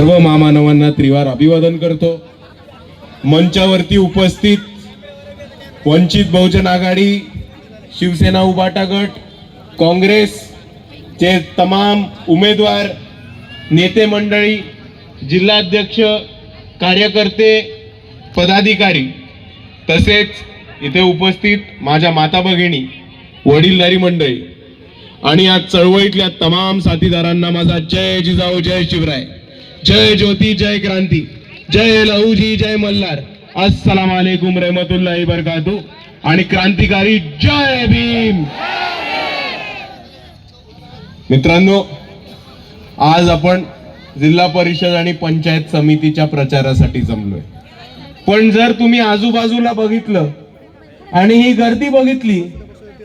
सर्व महामानवांना त्रिवार अभिवादन करतो. मंचावरती उपस्थित वंचित बहुजन आघाडी शिवसेना उबाटा गट काँग्रेसचे तमाम उमेदवार नेते मंडळी जिल्हाध्यक्ष कार्यकर्ते पदाधिकारी तसेच इथे उपस्थित माझ्या माता भगिनी वडीलधारी मंडळी आणि या चळवळीतल्या तमाम साथीदारांना माझा जय जिजाऊ जय शिवराय. जय ज्योती जय क्रांती. जय लहूजी जय मल्हार. अस्सलाम वालेकुम रहमतुल्लाही बरकातू आणि क्रांतिकारी जय भीम. मित्रांनो आज आपण जिल्हा परिषद आणि पंचायत समितीच्या प्रचारासाठी जमलोय. पण जर तुम्ही आजूबाजूला बघितलं आणि ही गर्दी बघितली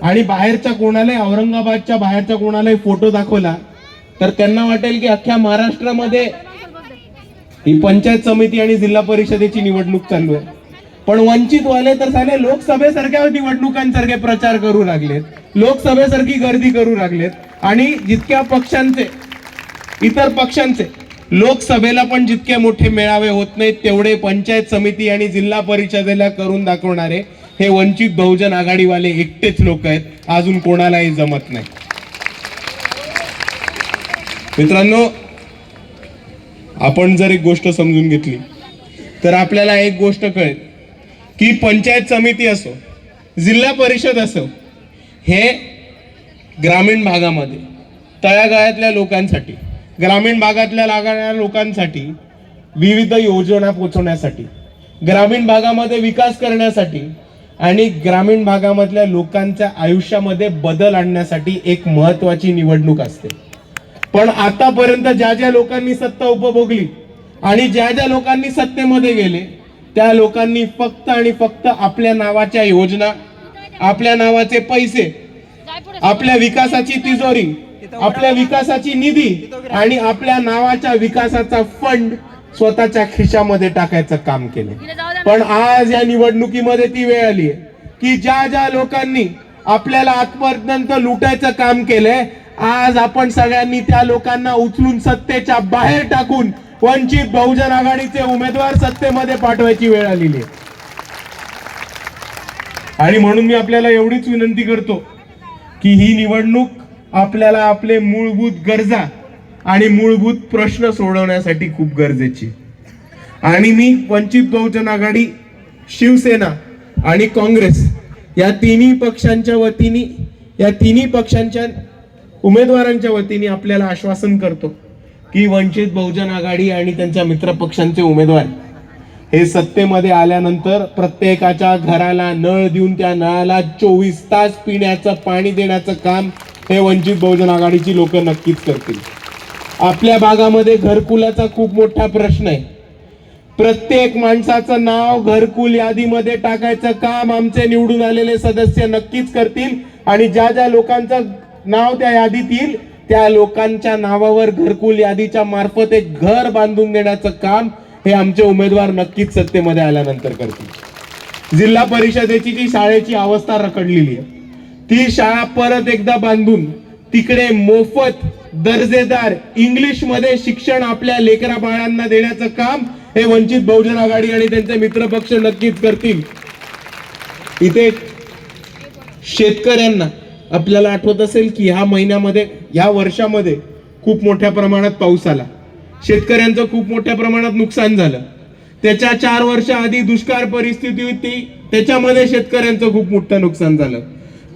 आणि बाहेरच्या कोणालाही औरंगाबादच्या बाहेरच्या कोणालाही फोटो दाखवला तर त्यांना वाटेल की अख्ख्या महाराष्ट्रामध्ये ही पंचायत समिती आणि जिल्हा परिषदेची निवडणूक चालू आहे. पण वंचित वाले तर झाले लोकसभेसारख्या निवडणुकांसारखे प्रचार करू लागलेत लोकसभेसारखी गर्दी करू लागलेत आणि जितक्या पक्षांचे इतर पक्षांचे लोकसभेला पण जितके मोठे मेळावे होत नाहीत तेवढे पंचायत समिती आणि जिल्हा परिषदेला करून दाखवणारे हे वंचित बहुजन आघाडीवाले एकटेच लोक आहेत अजून कोणालाही जमत नाही. मित्रांनो आपण जर एक गोष्ट समजून घेतली तर आपल्याला एक गोष्ट कळेल की पंचायत समिती असो जिल्हा परिषद असो हे ग्रामीण भागामध्ये तळागाळातल्या लोकांसाठी ग्रामीण भागातल्या लागणाऱ्या लोकांसाठी विविध योजना पोचवण्यासाठी ग्रामीण भागामध्ये विकास करण्यासाठी आणि ग्रामीण भागामधल्या लोकांच्या आयुष्यामध्ये बदल आणण्यासाठी एक महत्त्वाची निवडणूक असते. पण आतापर्यंत ज्या ज्या लोकांनी सत्ता उपभोगली आणि ज्या ज्या लोकांनी सत्तेमध्ये गेले त्या लोकांनी फक्त आणि फक्त आपल्या नावाच्या योजना आपल्या नावाचे पैसे आपल्या विकासाची तिजोरी आपल्या विकासाची निधी आणि आपल्या नावाच्या विकासाचा फंड स्वतःच्या खिशामध्ये टाकायचं काम केलं. पण आज या निवडणुकीमध्ये ती वेळ आली की ज्या ज्या लोकांनी आपल्याला आजपर्यंत लुटायचं काम केलंय आज आपण सगळ्यांनी त्या लोकांना उचलून सत्तेच्या बाहेर टाकून वंचित बहुजन आघाडीचे उमेदवार सत्तेमध्ये पाठवायची वेळ आलेली आहे. आणि म्हणून मी आपल्याला एवढीच विनंती करतो की ही निवडणूक आपल्याला आपले मूलभूत गरजा आणि मूलभूत प्रश्न सोडवण्यासाठी खूप गरजेची आणि मी वंचित बहुजन आघाडी शिवसेना आणि काँग्रेस या तिन्ही पक्षांच्या वतीने या तिन्ही पक्षांच्या उमेदवारांच्या वतीने आपल्याला आश्वासन करतो की वंचित बहुजन आघाडी आणि त्यांच्या मित्र पक्षांचे उमेदवार हे सत्तेमध्ये आल्यानंतर प्रत्येकाच्या घराला नळ देऊन त्या नळाला चोवीस तास पिण्याचं पाणी देण्याचं काम हे वंचित बहुजन आघाडीची लोक नक्कीच करतील. आपल्या भागामध्ये घरकुलाचा खूप मोठा प्रश्न आहे. प्रत्येक माणसाचं नाव घरकुल यादीमध्ये टाकायचं काम आमचे निवडून आलेले सदस्य नक्कीच करतील आणि ज्या ज्या लोकांचा नाव त्या यादीत येईल. त्या लोकांच्या नावावर घरकुल यादीच्या मार्फत एक घर बांधून देण्याचं काम हे आमचे उमेदवार नक्कीच सत्तेमध्ये आल्यानंतर करतील. जिल्हा परिषदेची जी शाळेची अवस्था रखडलेली आहे ती शाळा परत एकदा बांधून तिकडे मोफत दर्जेदार इंग्लिशमध्ये शिक्षण आपल्या लेकरा बाळांना देण्याचं काम हे वंचित बहुजन आघाडी आणि त्यांचे मित्र पक्ष नक्कीच करतील. इथे शेतकऱ्यांना आपल्याला आठवत असेल की ह्या महिन्यामध्ये ह्या वर्षामध्ये खूप मोठ्या प्रमाणात पाऊस आला. शेतकऱ्यांचं खूप मोठ्या प्रमाणात नुकसान झालं. त्याच्या चार वर्ष आधी दुष्काळ परिस्थिती होती त्याच्यामध्ये शेतकऱ्यांचं खूप मोठं नुकसान झालं.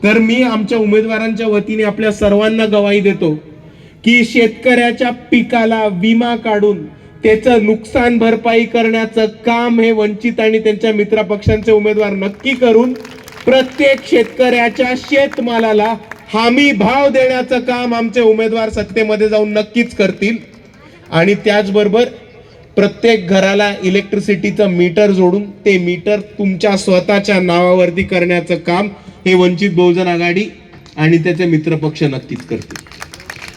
तर मी आमच्या उमेदवारांच्या वतीने आपल्या सर्वांना गवाही देतो की शेतकऱ्याच्या पिकाला विमा काढून त्याचं नुकसान भरपाई करण्याचं काम हे वंचित आणि त्यांच्या मित्र पक्षांचे उमेदवार नक्की करून प्रत्येक शेतकऱ्याच्या शेतमालाला हमी भाव देण्याचं काम आमचे उमेदवार सत्तेमध्ये जाऊन नक्कीच करतील. आणि त्याचबरोबर प्रत्येक घराला इलेक्ट्रिसिटीचं मीटर जोडून ते मीटर तुमच्या स्वतःच्या नावावरती करण्याचं काम हे वंचित बहुजन आघाडी आणि त्याचे मित्रपक्ष नक्कीच करतील.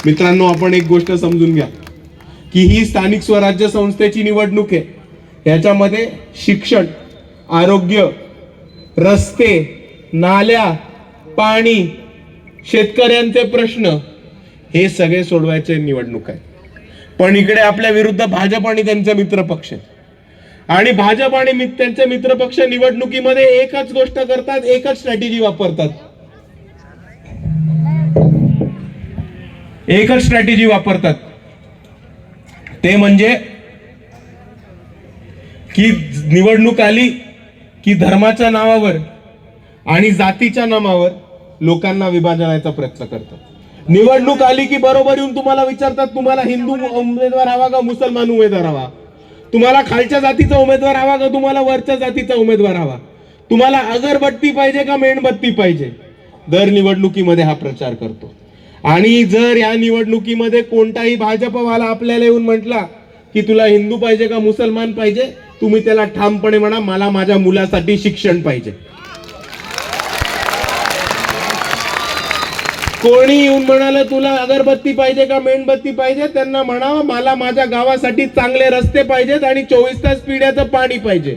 मित्रांनो आपण एक गोष्ट समजून घ्या की ही स्थानिक स्वराज्य संस्थेची निवडणूक आहे. ह्याच्यामध्ये शिक्षण आरोग्य रस्ते नाल्या पाणी शेतकऱ्यांचे प्रश्न हे सगळे सोडवायचे निवडणूक आहे पण इकडे आपल्या विरुद्ध भाजप आणि त्यांचे मित्र पक्ष आणि भाजप आणि त्यांचे मित्र पक्ष निवडणुकीमध्ये एकच गोष्ट करतात एकच स्ट्रॅटेजी वापरतात. एकच स्ट्रॅटेजी वापरतात. ते म्हणजे की निवडणूक आली की धर्माच्या नावावर आणि जातीच्या नामावर लोकांना विभाजनाचा प्रयत्न करतात. निवडणूक आली की बरोबर येऊन तुम्हाला विचारतात तुम्हाला हिंदू उमेदवार हवा का मुसलमान उमेदवार हवा? तुम्हाला खालच्या जातीचा उमेदवार हवा का तुम्हाला वरच्या जातीचा उमेदवार हवा? तुम्हाला अगरबत्ती पाहिजे का मेणबत्ती पाहिजे? दर निवडणुकीमध्ये हा प्रचार करतो. आणि जर या निवडणुकीमध्ये कोणताही भाजपवाला आपल्याला येऊन म्हटला की तुला हिंदू पाहिजे का मुसलमान पाहिजे तुम्ही त्याला ठामपणे म्हणा मला माझ्या मुलासाठी शिक्षण पाहिजे. कोणी येऊन म्हणालं तुला अगरबत्ती पाहिजे का मेणबत्ती पाहिजे? त्यांना म्हणावं मला माझ्या गावासाठी चांगले रस्ते पाहिजेत आणि चोवीस तास पिण्याचं पाणी पाहिजे.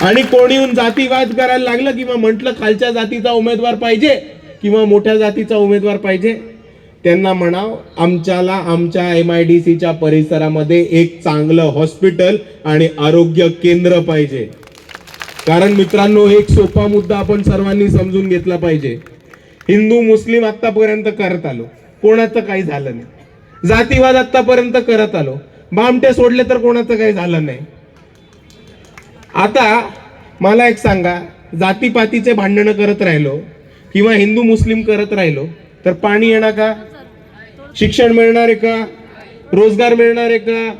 आणि कोणी येऊन जातीवाद करायला लागलं किंवा म्हटलं खालच्या जातीचा उमेदवार पाहिजे किंवा मोठ्या जातीचा उमेदवार पाहिजे? त्यांना म्हणाव आमच्याला आमच्या एम आय डी सीच्या परिसरामध्ये एक चांगलं हॉस्पिटल आणि आरोग्य केंद्र पाहिजे. कारण मित्रांनो एक सोपा मुद्दा आपण सर्वांनी समजून घेतला पाहिजे. हिंदू मुस्लिम आतापर्यंत करत आलो. कोणाचं काही झालं नाही. जातीवाद आतापर्यंत करत आलो. बामटे सोडले तर कोणाचं काही झालं नाही. आता मला एक सांगा जातीपातीचे भांडणं करत राहिलो किंवा हिंदू मुस्लिम करत राहिलो तर पाणी येणार का? शिक्षण मिळणार आहे का? रोजगार मिळणार आहे का?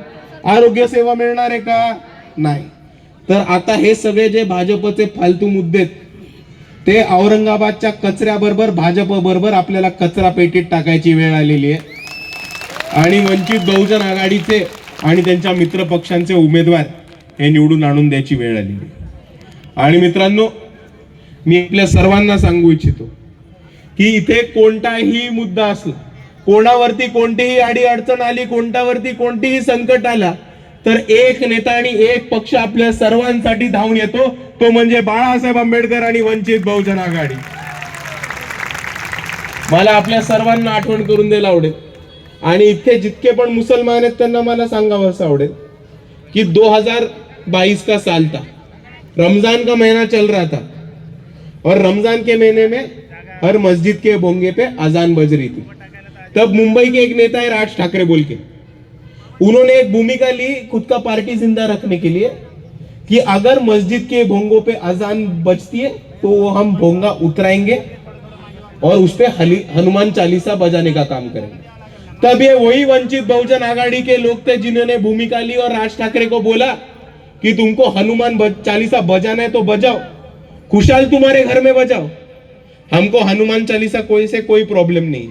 आरोग्य सेवा मिळणार आहे का? नाही. तर आता हे सगळे जे भाजपचे फालतू मुद्दे आहेत, ते औरंगाबादच्या कचऱ्याबरोबर भाजप बरोबर आपल्याला कचरा पेटीत टाकायची वेळ आलेली आहे आणि वंचित बहुजन आघाडीचे आणि त्यांच्या मित्र पक्षांचे उमेदवार हे निवडून आणून द्यायची वेळ आलेली आहे. आणि मित्रांनो मी आपल्या सर्वांना सांगू इच्छितो की इथे कोणताही मुद्दा असला कोणावरती कोणतीही अडी अडचण आली कोणत्यावरती कोणतीही संकट आला तर एक नेता आणि एक पक्ष आपल्या सर्वांसाठी धावून येतो. तो म्हणजे बाळासाहेब आंबेडकर आणि वंचित बहुजन आघाडी. मला आपल्या सर्वांना आठवण करून द्यायला आवडेल. आणि इथे जितके पण मुसलमान आहेत त्यांना मला सांगावं असं आवडेल कि 2022 का साल था रमजान का महीना चल रहा था? और रमजान के महीने में हर मस्जिद के बोंगे पे अजान बज रही थी. तब मुंबई के एक नेता है राज ठाकरे बोल के. उन्होंने एक भूमिका ली खुद का पार्टी ज़िंदा रखने के लिए कि अगर मस्जिद के भोंगों पे अजान बजती है तो हम भोंगा उतराएँगे और उस पे हली- हनुमान चालीसा बजाने का काम करेंगे। तब ये वही वंचित बहुजन आघाड़ी के लोग थे जिन्होंने भूमिका ली और राज ठाकरे को बोला कि तुमको हनुमान चालीसा बजाना है तो बजाओ। खुशहाल तुम्हारे घर में बजाओ। हमको हनुमान चालीसा कोई से कोई प्रॉब्लम नहीं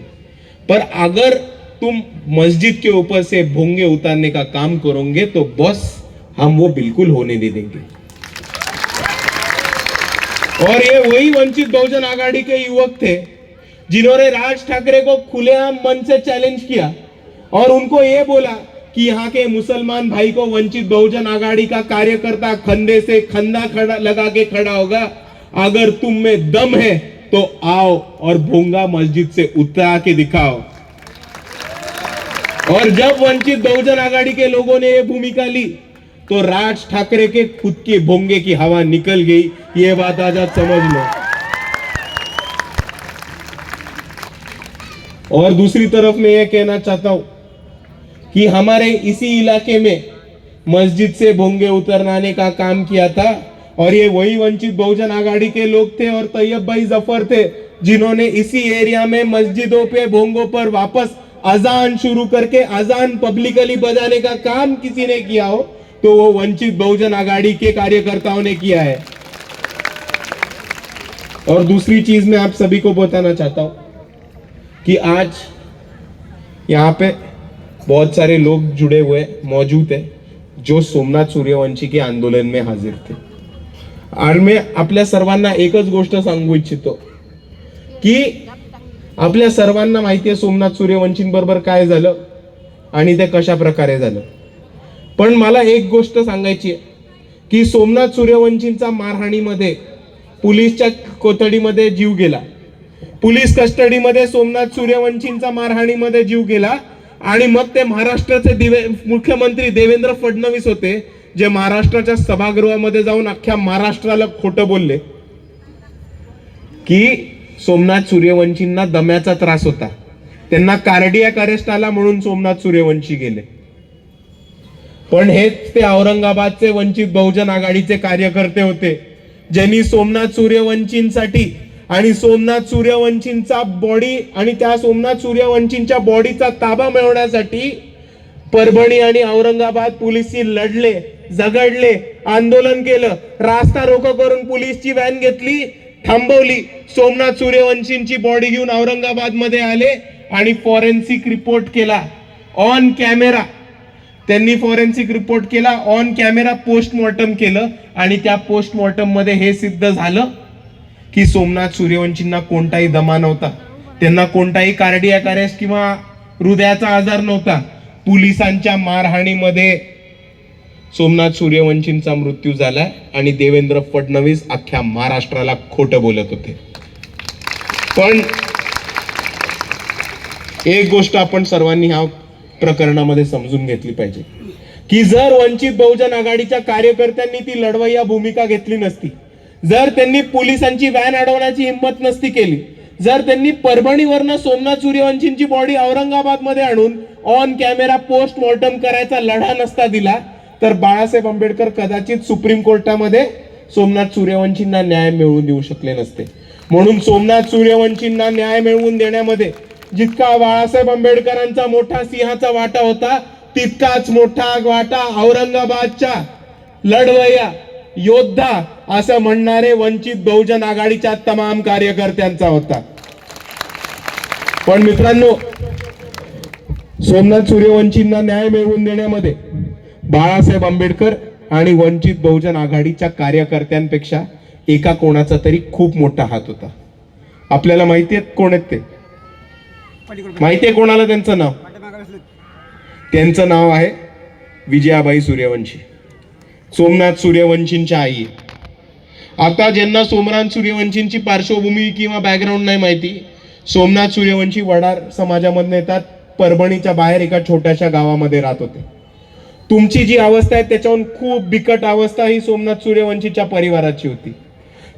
पर अगर तुम मस्जिद के ऊपर से भोंगे उतारने का काम करोगे तो बस हम वो बिल्कुल होने नहीं देंगे। और ये वही वंचित बहुजन आघाड़ी के युवक थे, जिन्होंने राज ठाकरे को खुलेआम मन से चैलेंज किया और उनको ये बोला कि यहाँ के मुसलमान भाई को वंचित बहुजन आघाड़ी का कार्यकर्ता खंडे से खंदा खड़ा, लगा के खड़ा होगा। अगर तुम में दम है तो आओ और भोंगा मस्जिद से उतरा के दिखाओ। और जब वंचित बहुजन आघाड़ी के लोगों ने ये भूमिका ली तो राज ठाकरे के खुद के भोंगे की हवा निकल गई। ये बात आज आप समझ लो। और दूसरी तरफ़ मैं ये कहना चाहता हूँ कि हमारे इसी इलाके में मस्जिद से भोंगे उतरनाने का काम किया था, और ये वही वंचित बहुजन आघाड़ी के लोग थे और तैयब भाई ज़फ़र थे, जिन्होंने इसी एरिया में मस्जिदों पे भोंगों पर वापस अजान शुरू करके अजान पब्लिकली बजाने का काम किसी ने किया हो तो वो वंचित बहुजन आघाड़ी के कार्यकर्ताओं ने किया है। और दूसरी चीज मैं आप सभी को बताना चाहता हूं कि आज यहाँ पे बहुत सारे लोग जुड़े हुए मौजूद हैं जो सोमनाथ सूर्यवंशी के आंदोलन में हाजिर थे। आणि मी आपल्या सर्वांना एकच गोष्ट सांगू इच्छितो की आपल्या सर्वांना माहिती आहे सोमनाथ सूर्यवंशींबरोबर काय झालं आणि ते कशा प्रकारे झालं. पण मला एक गोष्ट सांगायची आहे की सोमनाथ सूर्यवंशींचा मारहाणीमध्ये पोलीसच्या कोथडीमध्ये जीव गेला. पोलीस कस्टडीमध्ये सोमनाथ सूर्यवंशींचा मारहाणीमध्ये जीव गेला आणि मग ते महाराष्ट्राचे दिवे मुख्यमंत्री देवेंद्र फडणवीस होते जे महाराष्ट्राच्या सभागृहामध्ये जाऊन अख्ख्या महाराष्ट्राला खोटं बोलले की सोमनाथ सूर्यवंशींना दम्याचा त्रास होता. त्यांना कार्डियाक अरेस्ट आला म्हणून सोमनाथ सूर्यवंशी गेले. पण हेच ते औरंगाबादचे वंचित बहुजन आघाडीचे कार्यकर्ते होते ज्यांनी सोमनाथ सूर्यवंशींसाठी आणि सोमनाथ सूर्यवंशींचा बॉडी आणि त्या सोमनाथ सूर्यवंशींच्या बॉडीचा ताबा मिळवण्यासाठी परभणी आणि औरंगाबाद पोलिसशी लढले झगडले आंदोलन केलं. रास्ता रोको करून पोलीसची व्हॅन घेतली. थांबवली. सोमनाथ सूर्यवंशींची बॉडी घेऊन औरंगाबादमध्ये आले आणि फॉरेन्सिक रिपोर्ट केला. ऑन कॅमेरा त्यांनी फॉरेन्सिक रिपोर्ट केला. ऑन कॅमेरा पोस्टमॉर्टम केलं आणि त्या पोस्टमॉर्टममध्ये हे सिद्ध झालं की सोमनाथ सूर्यवंशींना कोणताही दमा नव्हता. त्यांना कोणताही कार्डियाक अरेस्ट किंवा हृदयाचा आजार नव्हता. पोलिसांच्या मारहाणीमध्ये सोमनाथ सूर्यवंशींचा मृत्यू झालाय आणि देवेंद्र फडणवीस अख्ख्या महाराष्ट्राला खोटं बोलत होते. पण एक गोष्ट आपण सर्वांनी ह्या प्रकरणामध्ये समजून घेतली पाहिजे. की जर वंचित बहुजन आघाडीच्या कार्यकर्त्यांनी ती लढवय्या भूमिका घेतली नसती जर त्यांनी पोलिसांची व्हॅन अडवण्याची हिंमत नसती केली जर त्यांनी परभणीवरनं सोमनाथ सूर्यवंशींची बॉडी औरंगाबादमध्ये आणून ऑन कॅमेरा पोस्ट मॉर्टम करायचा लढा नसता दिला तर बाळासाहेब आंबेडकर कदाचित सुप्रीम कोर्टामध्ये सोमनाथ सूर्यवंशींना न्याय मिळवून देऊ शकले नसते. म्हणून सोमनाथ सूर्यवंशींना न्याय मिळवून देण्यामध्ये जितका बाळासाहेब आंबेडकरांचा मोठा सिंहाचा वाटा होता तितकाच मोठा वाटा औरंगाबादच्या लढवया योद्धा असं म्हणणारे वंचित बहुजन आघाडीच्या तमाम कार्यकर्त्यांचा होता. पण मित्रांनो सोमनाथ सूर्यवंशींना न्याय मिळवून देण्यामध्ये बाळासाहेब आंबेडकर आणि वंचित बहुजन आघाडीच्या कार्यकर्त्यांपेक्षा एका कोणाचा तरी खूप मोठा हात होता. आपल्याला माहिती आहेत कोण आहेत ते? माहिती आहे कोणाला त्यांचं नाव? त्यांचं नाव आहे विजयाबाई सूर्यवंशी. सोमनाथ सूर्यवंशींच्या आई. आता ज्यांना सोमनाथ सूर्यवंशींची पार्श्वभूमी किंवा बॅकग्राऊंड नाही माहिती सोमनाथ सूर्यवंशी वडार समाजामधून येतात परभणीच्या बाहेर एका छोट्याशा गावामध्ये राहत होते. तुमची जी अवस्था आहे त्याच्याहून खूप बिकट अवस्था ही सोमनाथ सूर्यवंशीच्या परिवाराची होती.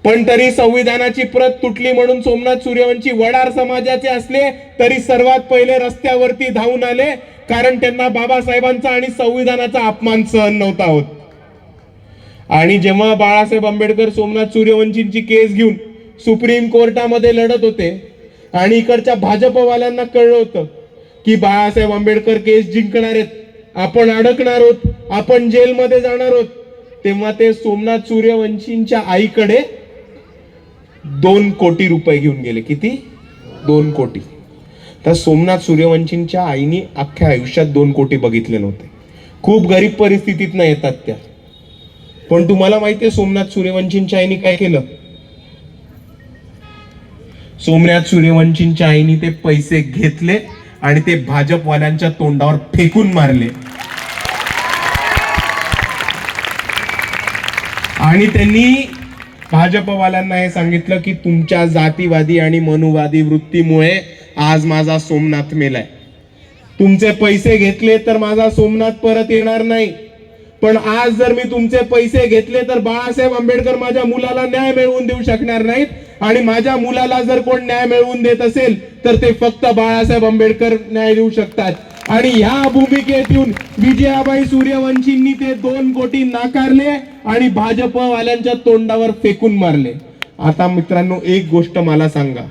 पण तरी संविधानाची प्रत तुटली म्हणून सोमनाथ सूर्यवंशी वडार समाजाचे असले तरी सर्वात पहिले रस्त्यावरती धावून आले कारण त्यांना बाबासाहेबांचा आणि संविधानाचा अपमान सहन नव्हता होत. आणि जेव्हा बाळासाहेब आंबेडकर सोमनाथ सूर्यवंशींची केस घेऊन सुप्रीम कोर्टामध्ये लढत होते आणि इकडच्या भाजपवाल्यांना कळलं होतं की बाळासाहेब आंबेडकर केस जिंकणार आहेत आपण अडकणार आहोत आपण जेलमध्ये जाणार आहोत. तेव्हा ते सोमनाथ सूर्यवंशींच्या आईकडे दोन कोटी रुपये घेऊन गेले. किती? दोन कोटी. तर सोमनाथ सूर्यवंशींच्या आईने अख्ख्या आयुष्यात दोन कोटी बघितले नव्हते. खूप गरीब परिस्थितीत न येतात त्या. पण तुम्हाला माहितीये सोमनाथ सूर्यवंशींच्या आईने काय केलं? सोमनाथ सूर्यवंशींच्या आईने ते पैसे घेतले. आणि ते भाजपवाल्यांच्या तोंडावर फेकून मारले. आणि त्यांनी भाजपवाल्यांना हे सांगितलं की तुमच्या जातीवादी आणि मनुवादी वृत्तीमुळे आज माझा सोमनाथ मेलाय. तुमचे पैसे घेतले तर माझा सोमनाथ परत येणार नाही. पण आज जर मी तुमचे पैसे घेतले तर बाळासाहेब आंबेडकर माझ्या मुलाला न्याय मिळवून देऊ शकणार नाहीत. आणि माझ्या मुलाला जर कोण न्याय मिळवून देत असेल तर ते फक्त बाळासाहेब आंबेडकर न्याय देऊ शकतात. आणि ह्या भूमिकेत येऊन विजयाबाई सूर्यवंशींनी ते दोन कोटी नाकारले आणि भाजपवाल्यांच्या तोंडावर फेकून मारले. आता मित्रांनो एक गोष्ट मला सांगा.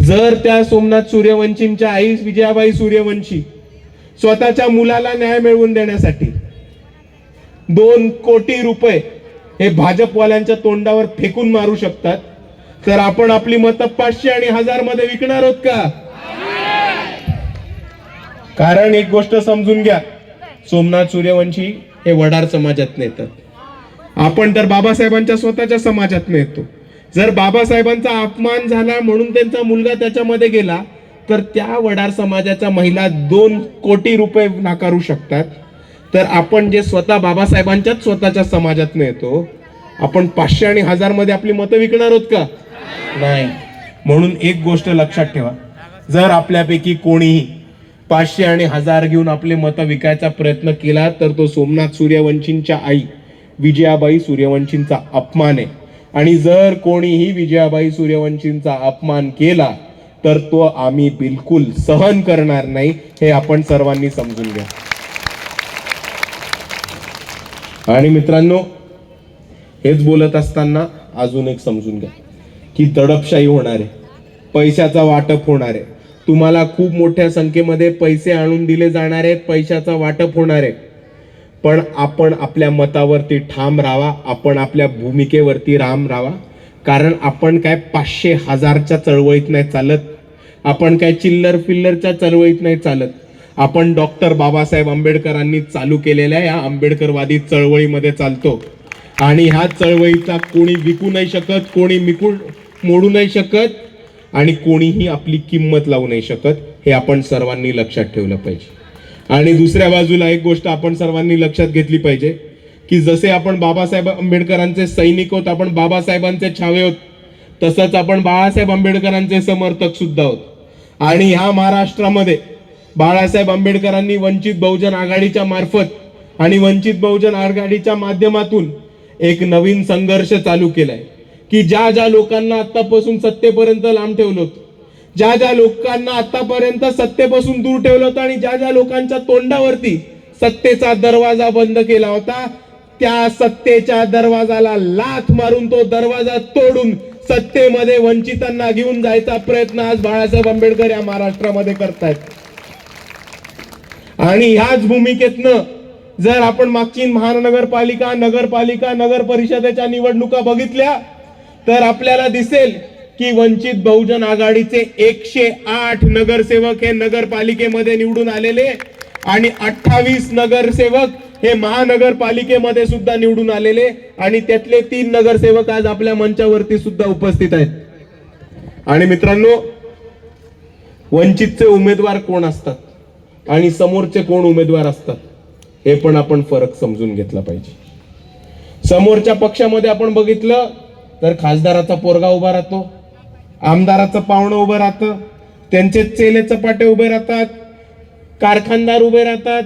जर त्या सोमनाथ सूर्यवंशींच्या आई विजयाबाई सूर्यवंशी स्वतःच्या मुलाला न्याय मिळवून देण्यासाठी दोन कोटी रुपये हे भाजपवाल्यांच्या तोंडावर फेकून मारू शकतात. तर आपण आपली मतं पाचशे आणि हजारमध्ये विकणार आहोत का? कारण एक गोष्ट समजून घ्या. सोमनाथ सूर्यवंशी हे वडार समाजात नेतात. आपण तर बाबासाहेबांच्या स्वतःच्या समाजात नेतो. जर बाबासाहेबांचा अपमान झाला म्हणून त्यांचा मुलगा त्याच्यामध्ये गेला तर त्या वडार समाजाच्या महिला दोन कोटी रुपये नाकारू शकतात. तर आपण जे स्वतः बाबासाहेबांच्याच स्वतःच्या समाजात येतो आपण पाचशे आणि हजारमध्ये आपली मतं विकणार आहोत का? नाही. म्हणून एक गोष्ट लक्षात ठेवा. जर आपल्यापैकी कोणीही पाचशे आणि हजार घेऊन आपले मतं विकायचा प्रयत्न केला तर तो सोमनाथ सूर्यवंशींच्या आई विजयाबाई सूर्यवंशींचा अपमान आहे. आणि जर कोणीही विजयाबाई सूर्यवंशींचा अपमान केला तर तो आम्ही बिलकुल सहन करणार नाही हे आपण सर्वांनी समजून घ्या. आणि मित्रांनो हेच बोलत असताना अजून एक समजून घ्या की दडपशाही होणार आहे पैशाचा वाटप होणार आहे तुम्हाला खूप मोठ्या संख्येमध्ये पैसे आणून दिले जाणार आहेत पैशाचा वाटप होणार आहे पण आपण आपल्या मतावरती ठाम राहावा आपण आपल्या भूमिकेवरती राम राहावा कारण आपण काय पाचशे हजारच्या चळवळीत नाही चालत आपण काय चिल्लर फिल्लरच्या चळवळीत नाही चालत आपण डॉक्टर बाबासाहेब आंबेडकरांनी चालू केलेल्या या आंबेडकरवादी चळवळीमध्ये चालतो. आणि ह्या चळवळीचा कोणी विकू नाही शकत कोणी मिकू मोडू नाही शकत आणि कोणीही आपली किंमत लावू नाही शकत हे आपण सर्वांनी लक्षात ठेवलं पाहिजे. आणि दुसऱ्या बाजूला एक गोष्ट आपण सर्वांनी लक्षात घेतली पाहिजे की जसे आपण बाबासाहेब आंबेडकरांचे सैनिक होत आपण बाबासाहेबांचे छावे होत तसंच आपण बाळासाहेब आंबेडकरांचे समर्थक सुद्धा होत. आणि ह्या महाराष्ट्रामध्ये बाळासाहेब आंबेडकरांनी वंचित बहुजन आघाडीच्या मार्फत आणि वंचित बहुजन आघाडीच्या माध्यमातून एक नवीन संघर्ष चालू केलाय. की ज्या ज्या लोकांना आतापासून सत्तेपर्यंत लांब ठेवलं होतं ज्या ज्या लोकांना आतापर्यंत सत्तेपासून दूर ठेवलं होतं आणि ज्या ज्या लोकांच्या तोंडावरती सत्तेचा दरवाजा बंद केला होता त्या सत्तेच्या दरवाजाला लाथ मारून तो दरवाजा तोडून सत्तेमध्ये वंचितांना घेऊन जायचा प्रयत्न आज बाळासाहेब आंबेडकर या महाराष्ट्रामध्ये करतायत. आणि ह्याच भूमिकेतनं जर आपण मागची महानगरपालिका नगरपालिका नगर परिषदेच्या निवडणुका बघितल्या तर आपल्याला दिसेल की वंचित बहुजन आघाडीचे एकशे आठ नगरसेवक हे नगरपालिकेमध्ये निवडून आलेले आणि अठ्ठावीस नगरसेवक हे महानगरपालिकेमध्ये सुद्धा निवडून आलेले आणि त्यातले तीन नगरसेवक आज आपल्या मंचावरती सुद्धा उपस्थित आहेत. आणि मित्रांनो वंचितचे उमेदवार कोण असतात? आणि समोरचे कोण उमेदवार असतात हे पण आपण फरक समजून घेतला पाहिजे. समोरच्या पक्षामध्ये आपण बघितलं तर खासदाराचा पोरगा उभा राहतो आमदाराचं पाहुणं उभं राहतं त्यांचे चेले चपाटे उभे राहतात कारखानदार उभे राहतात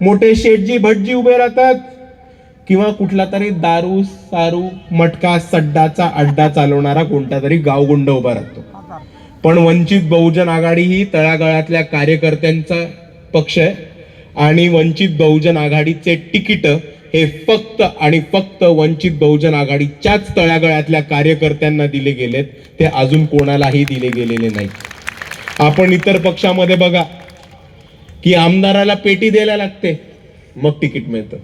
मोठे शेटजी भटजी उभे राहतात किंवा कुठला तरी दारू सारू मटका सड्डाचा अड्डा चालवणारा कोणता तरी गावगुंड उभा राहतो. पण वंचित बहुजन आघाडी ही तळागाळातल्या कार्यकर्त्यांचा पक्ष आहे. आणि वंचित बहुजन आघाडीचे तिकीट हे फक्त आणि फक्त वंचित बहुजन आघाडीच्याच तळागाळातल्या कार्यकर्त्यांना दिले गेलेत. ते अजून कोणालाही दिले गेलेले नाही आपण इतर पक्षामध्ये बघा की आमदाराला पेटी द्यायला लागते मग तिकीट मिळतं.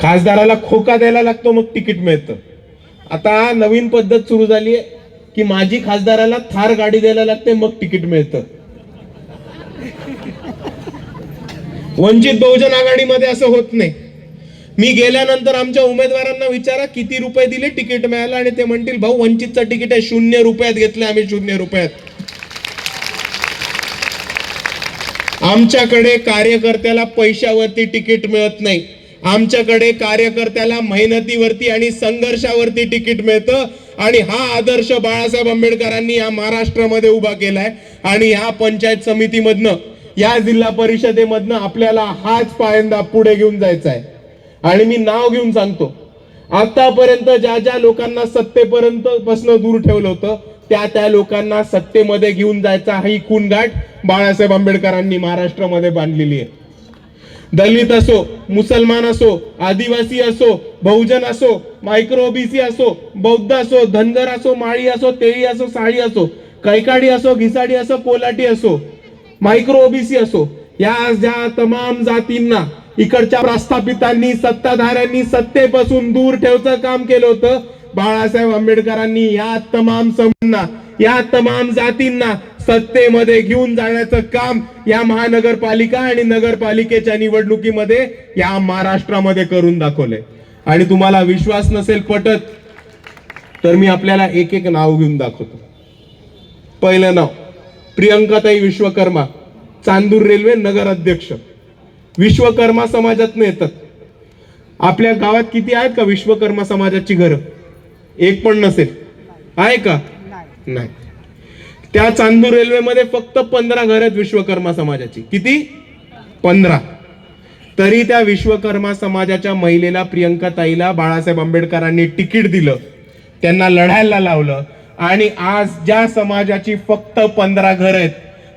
खासदाराला खोका द्यायला लागतो मग तिकीट मिळतं. आता नवीन पद्धत सुरू झाली आहे. की माझी खासदाराला थार गाडी द्यायला लागते मग तिकीट मिळतं. वंचित बहुजन आघाडीमध्ये असं होत नाही. मी गेल्यानंतर आमच्या उमेदवारांना विचारा किती रुपये दिले तिकीट मिळालं आणि ते म्हणतील भाऊ वंचितचं तिकीट आहे शून्य रुपयात घेतलं आम्ही शून्य रुपयात. आमच्याकडे कार्यकर्त्याला पैशावरती तिकीट मिळत नाही. आमच्याकडे कार्यकर्त्याला मेहनतीवरती आणि संघर्षावरती तिकीट मिळतं. आणि हा आदर्श बाळासाहेब आंबेडकरांनी या महाराष्ट्रामध्ये उभा केलाय. आणि या पंचायत समितीमधनं या जिल्हा परिषदेमधनं आपल्याला हाच पायंदा पुढे घेऊन जायचा आहे आणि मी नाव घेऊन सांगतो. आतापर्यंत ज्या ज्या लोकांना सत्तेपर्यंत पासून दूर ठेवलं होतं त्या त्या लोकांना सत्तेमध्ये घेऊन जायचा ही कुणगाठ बाळासाहेब आंबेडकरांनी महाराष्ट्रामध्ये बांधलेली आहे. दलित असो मुसलमान असो आदिवासी असो बहुजन असो मायक्रो ओबीसी असो बौद्ध असो धनगर असो माळी असो तेळी असो साळी असो कैकाडी असो घिसाडी असो कोलाटी असो मायक्रो ओबीसी असो या ज्या तमाम जातींना इकडच्या प्रस्थापितांनी सत्ताधाऱ्यांनी सत्तेपासून दूर ठेवचं काम केलं होतं बाळासाहेब आंबेडकरांनी या तमाम समूहांना या तमाम जातींना सत्तेमध्ये घेऊन जाण्याचं काम या महानगरपालिका आणि नगरपालिकेच्या निवडणुकीमध्ये या महाराष्ट्रामध्ये करून दाखवलंय. आणि तुम्हाला विश्वास नसेल पटत तर मी आपल्याला एक एक नाव घेऊन दाखवतो. पहिलं नाव प्रियंकाताई विश्वकर्मा चांदूर रेल्वे नगर अध्यक्ष. विश्वकर्मा समाजातनं येतात. आपल्या गावात किती आहेत का विश्वकर्मा समाजाची घरं? एक पण नसेल. आहे का? नाही. त्या चांदूर रेल्वेमध्ये फक्त पंधरा घर आहेत विश्वकर्मा समाजाची. किती? पंधरा. तरी त्या विश्वकर्मा समाजाच्या महिलेला प्रियंका ताईला बाळासाहेब आंबेडकरांनी तिकीट दिलं. त्यांना लढायला लावलं. आणि आज ज्या समाजाची फक्त पंधरा घर आहेत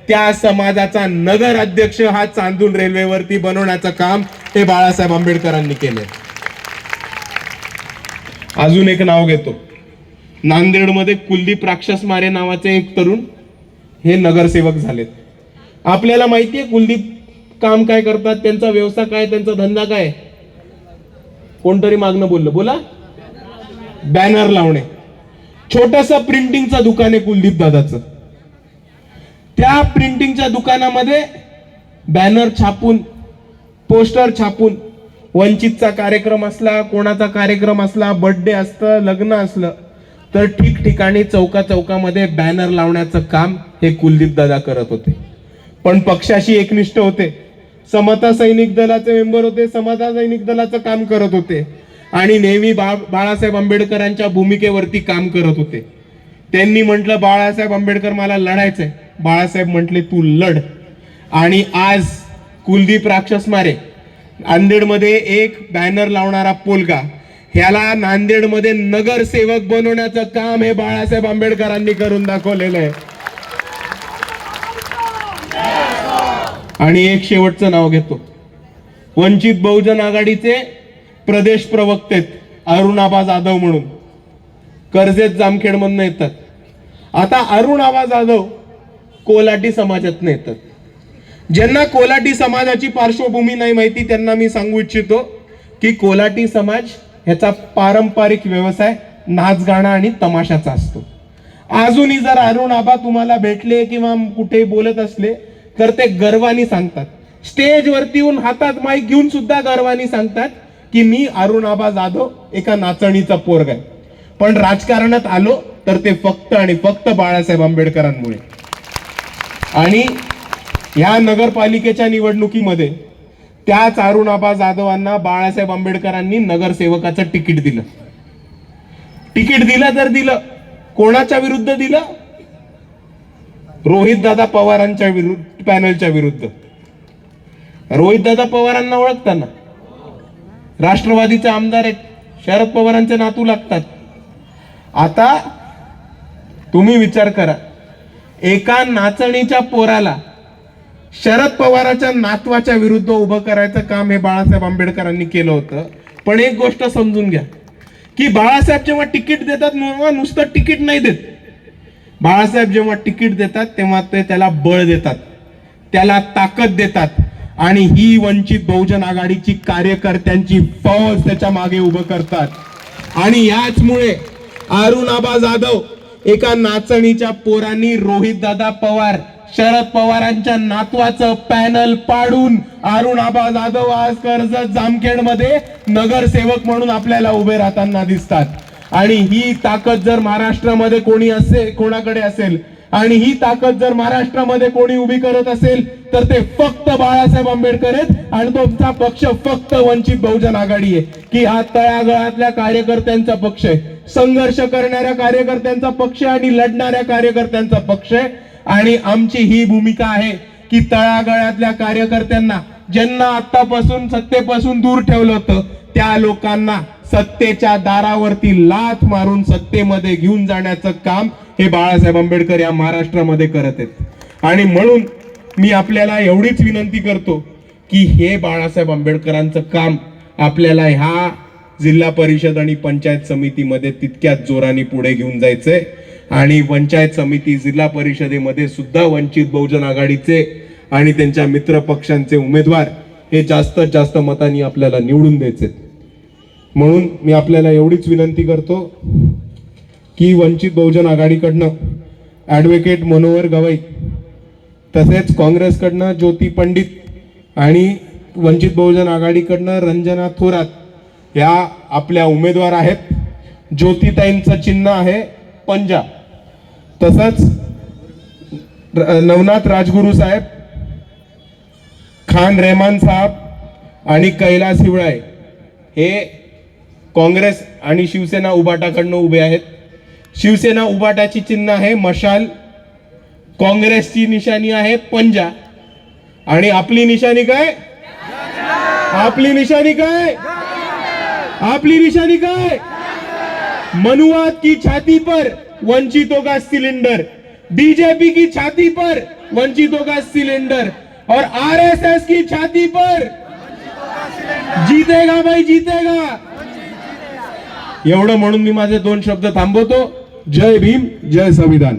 त्या समाजाचा नगर अध्यक्ष हा चांदूर रेल्वेवरती बनवण्याचं काम हे बाळासाहेब आंबेडकरांनी केलंय. अजून एक नाव घेतो. नांदेडमध्ये कुलदीप राक्षस मारे नावाचे एक तरुण हे नगरसेवक झालेत. आपल्याला माहिती आहे कुलदीप काम काय करतात त्यांचा व्यवसाय काय त्यांचा धंदा काय? कोणतरी मागणं बोललं. बोला. बॅनर लावणे. छोटासा प्रिंटिंगचं दुकान आहे कुलदीप दादाचं. त्या प्रिंटिंगच्या दुकानामध्ये बॅनर छापून पोस्टर छापून वंचितचा कार्यक्रम असला कोणाचा कार्यक्रम असला बर्थडे असतं लग्न असलं तर ठिकठिकाणी चौका चौकामध्ये बॅनर लावण्याचं काम हे कुलदीप दादा करत होते. पण पक्षाशी एकनिष्ठ होते. समता सैनिक दलाचे मेंबर होते समता सैनिक दलाचं काम करत होते. आणि नेहमी बा बाळासाहेब आंबेडकरांच्या भूमिकेवरती काम करत होते. त्यांनी म्हटलं बाळासाहेब आंबेडकर मला लढायचंय. बाळासाहेब म्हटले तू लढ. आणि आज कुलदीप राक्षस मारे नांदेडमध्ये एक बॅनर लावणारा पोलगा. ह्याला नांदेडमध्ये नगरसेवक बनवण्याचं काम हे बाळासाहेब आंबेडकरांनी करून दाखवलेलं आहे. आणि एक शेवटचं नाव घेतो. वंचित बहुजन आघाडीचे प्रदेश प्रवक्ते अरुणाबा जाधव म्हणून. कर्जेत जामखेडमधनं येतात. आता अरुणाबा जाधव कोलाटी समाजातनं येतात. ज्यांना कोलाटी समाजाची पार्श्वभूमी नाही माहिती त्यांना मी सांगू इच्छितो की कोलाटी समाज ह्याचा पारंपरिक व्यवसाय नाच गाणं आणि तमाशाचा असतो. अजूनही जर अरुण आबा तुम्हाला भेटले किंवा कुठे बोलत असले तर ते गर्वानी सांगतात. स्टेजवरती येऊन हातात माईक घेऊन सुद्धा गर्वानी सांगतात की मी अरुण आबा जाधव एका नाचणीचा पोरग आहे. पण राजकारणात आलो तर ते फक्त आणि फक्त बाळासाहेब आंबेडकरांमुळे. आणि ह्या नगरपालिकेच्या निवडणुकीमध्ये त्याच अरुणाबा जाधवांना बाळासाहेब आंबेडकरांनी नगरसेवकाचं तिकीट दिलं. तिकीट दिलं तर दिलं. कोणाच्या विरुद्ध दिलं? रोहित दादा पवारांच्या विरुद्ध पॅनलच्या विरुद्ध. रोहित दादा पवारांना ओळखताना. राष्ट्रवादीचे आमदार आहेत. शरद पवारांचे नातू लागतात. आता तुम्ही विचार करा. एका नाचणीच्या पोराला शरद पवाराच्या नातवाच्या विरुद्ध उभं करायचं काम हे बाळासाहेब आंबेडकरांनी केलं होतं. पण एक गोष्ट समजून घ्या की बाळासाहेब जेव्हा तिकीट देतात तेव्हा नुसतं तिकीट नाही देत. बाळासाहेब जेव्हा तिकीट देतात तेव्हा ते त्याला बळ देतात त्याला ताकद देतात. आणि ही वंचित बहुजन आघाडीची कार्यकर्त्यांची फौज त्याच्यामागे उभं करतात. आणि याचमुळे अरुण आबा जाधव एका नाचणीच्या पोरांनी रोहित दादा पवार शरद पवारांच्या नातवाचं पॅनल पाडून अरुण आबा जाधव आज कर्जत जामखेडमध्ये नगरसेवक म्हणून आपल्याला उभे राहताना दिसतात. आणि ही ताकद जर महाराष्ट्रामध्ये कोणी असेल कोणाकडे असेल आणि ही ताकद जर महाराष्ट्रामध्ये कोणी उभी करत असेल तर ते फक्त बाळासाहेब आंबेडकर आहेत आणि तुमचा पक्ष फक्त वंचित बहुजन आघाडी आहे की हा तळागळातल्या कार्यकर्त्यांचा पक्ष आहे. संघर्ष करणाऱ्या कार्यकर्त्यांचा पक्ष आहे आणि लढणाऱ्या कार्यकर्त्यांचा पक्ष आहे. आणि आमची ही भूमिका आहे की तळागळातल्या कार्यकर्त्यांना ज्यांना आतापासून सत्तेपासून दूर ठेवलं होतं त्या लोकांना सत्तेच्या दारावरती लाथ मारून सत्तेमध्ये घेऊन जाण्याचं काम हे बाळासाहेब आंबेडकर या महाराष्ट्रामध्ये करत आहेत. आणि म्हणून मी आपल्याला एवढीच विनंती करतो की हे बाळासाहेब आंबेडकरांचं काम आपल्याला ह्या जिल्हा परिषद आणि पंचायत समितीमध्ये तितक्याच जोराने पुढे घेऊन जायचंय. आणि पंचायत समिती जिल्हा परिषदेमध्ये सुद्धा वंचित बहुजन आघाडीचे आणि त्यांच्या मित्र पक्षांचे उमेदवार हे जास्तीत जास्त मतांनी आपल्याला निवडून द्यायचे. म्हणून मी आपल्याला एवढीच विनंती करतो की वंचित बहुजन आघाडीकडनं ॲडव्होकेट मनोहर गवई तसेच काँग्रेसकडनं ज्योती पंडित आणि वंचित बहुजन आघाडीकडनं रंजना थोरात या आपल्या उमेदवार आहेत. ज्योतिताईंचं चिन्ह आहे पंजाब. तसंच नवनाथ राजगुरू साहेब खान रेहमान साहेब आणि कैलास हिवळाय हे काँग्रेस आणि शिवसेना उबाटाकडनं उभे आहेत. शिवसेना उबाटाची चिन्ह आहे मशाल काँग्रेसची निशाणी आहे पंजा. आणि आपली निशाणी काय? आपली निशाणी काय? आपली निशानी काय? मनुवाद की छाती पर वंचितों का सिलेंडर। बीजेपी की छाती पर वंचितों का सिलेंडर और आरएसएस की छाती पर जीतेगा भाई जीतेगा। एवढं म्हणून मी माझे दोन शब्द थांबवतो. जय भीम जय संविधान.